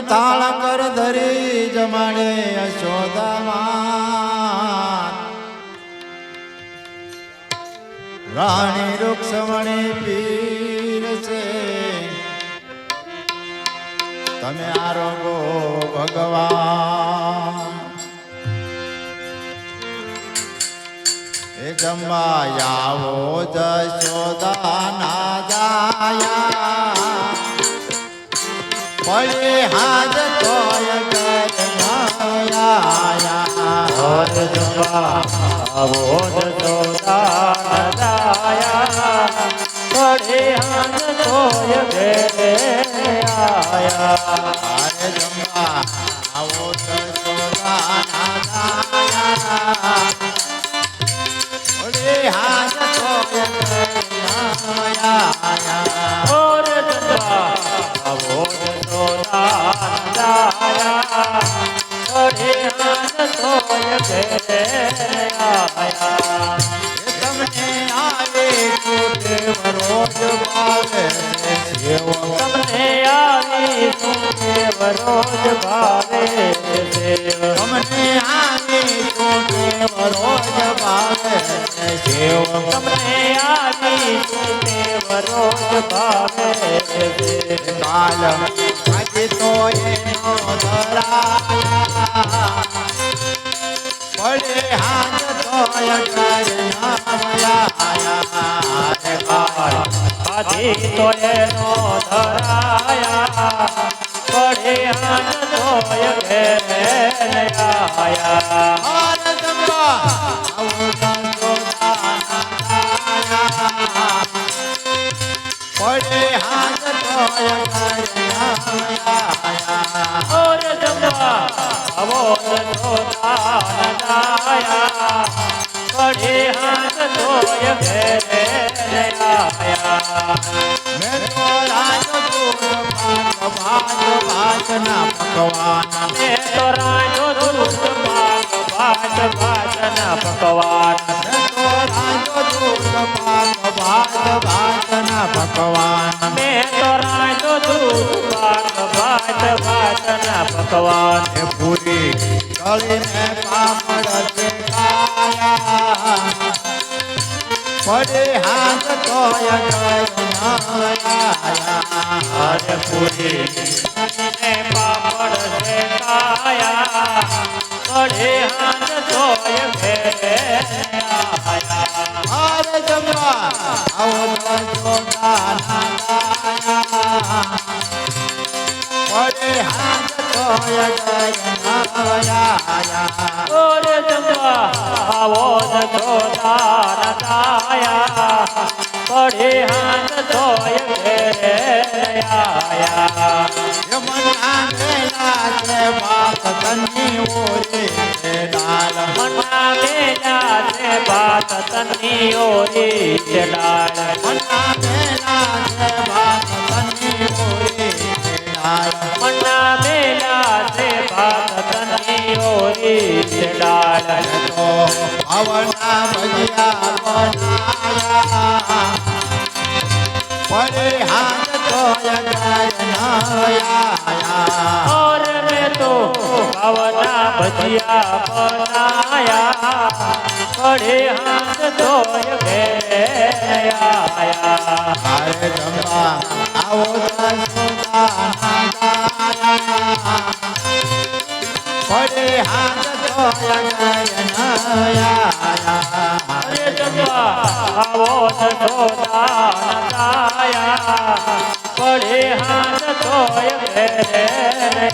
તાળ કર ધરી જમાડે યશોદામાં રાણી રૂક્ષમણી પીર છે. તમે આરોગો ભગવાન. એ જમવા આવો જશોદા ના જાયા. પડે હાથ તોય ગરમાયા ઓર જમવા આવો જશોદા દાયા પડે હાથ તોય ઘેરે આયા આરે જમવા આવો જશોદા ના તમને આવી સુદેવ રોજ ભાવે દેવ તમને આવે કોટે વરોજ ભાવે એવો તમને આવી સુદેવ રોજ ભાવે દેવ કાલ આજે તો એનો ધરાયા પડે હાથ તોય કરનામયા રે કાલ આજી તો એનો ધરાયા, પડે હાન તોય ઘેરે આયા પડે હાથ તોય કરનામયા ઓર જમવા આવો જશોદાન દાયા પડે હાથ તોય ઘેરે આયા મેં તો રાજપૂત પાક ભાત ભાતના પકવાન ને તો રાજો દૂધ પાક ભાત ભાતના પકવાન મેં તો રાજપૂત પાક ભાત ભાતના પકવાન ને તો રાજો દૂધ પાક ભાત ભાતના પકવાન એ પૂરી તળીને પાપડ છે કાયા પડે હાથ તોય ગરમાયા હર પૂરી ને પાપડ છે કાયા પડે હાથ ધોય ઘેરે હાર જમવા તો દાના દાન ओढ़े हाथ धोय फेरे आया। मन बात तन्नी ओरे लाल मना मेला से बात तन्नी ओरे लाल मना मेला से बात तन्नी ओरे लाल। मना मेला से बात तन्नी ओरे लाल तो भवना भजिया बनाया। तो बड़े हाथ तो लगाया और मैं तो भवना भजिया बनाया बड़े हाथ तो आया अरे गंगा आओ बड़े हाथ तो लगाया अरे गंगा આવો ધો દાન દાયા બડે હાથ ધોય ઘે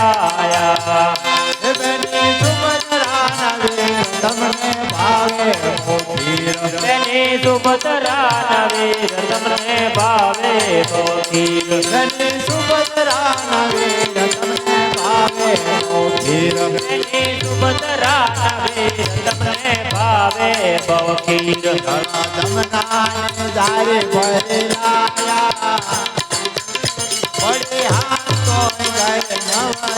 આયા એ બેની સુભદ્રાના વીર તમને ભાવે મોતીર તેની સુભદ્રા વીર તમને ભાવે ભોગીર બેની સુભદ્રાના વીર તમને ભાવે મોતીર તેની સુભદ્રા વીર તમને ભાવે ભોગીર જમનાને જારે ભરેલાયા પડે હાથ તો ગય નવરાયા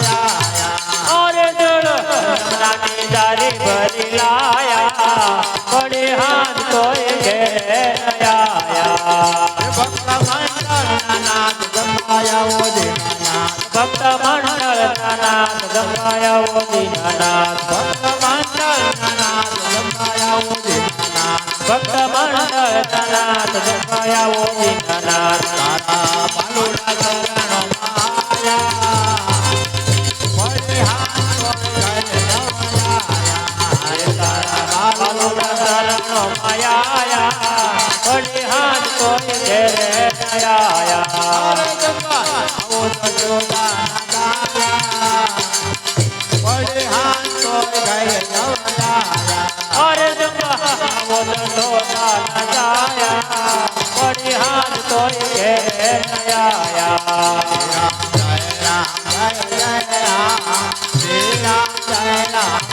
જગનાથ જગાયાઓ દીનાથ તારા પાલુડા ચરણો માયા ફરી હાથો જય નવનાયા તારા પાલુડા ચરણો માયા ફરી હાથો જય નયા આવો જગનાથ ફરી હાથો જય નવનાયા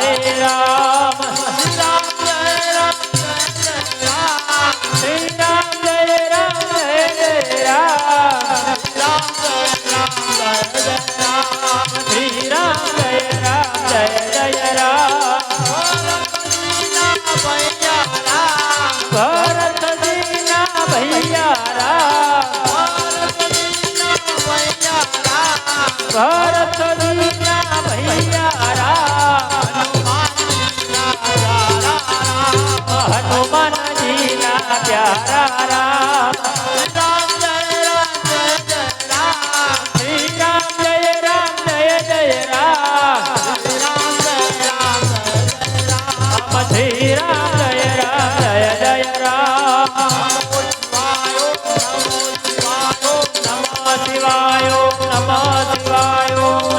রে রা।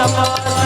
Come on.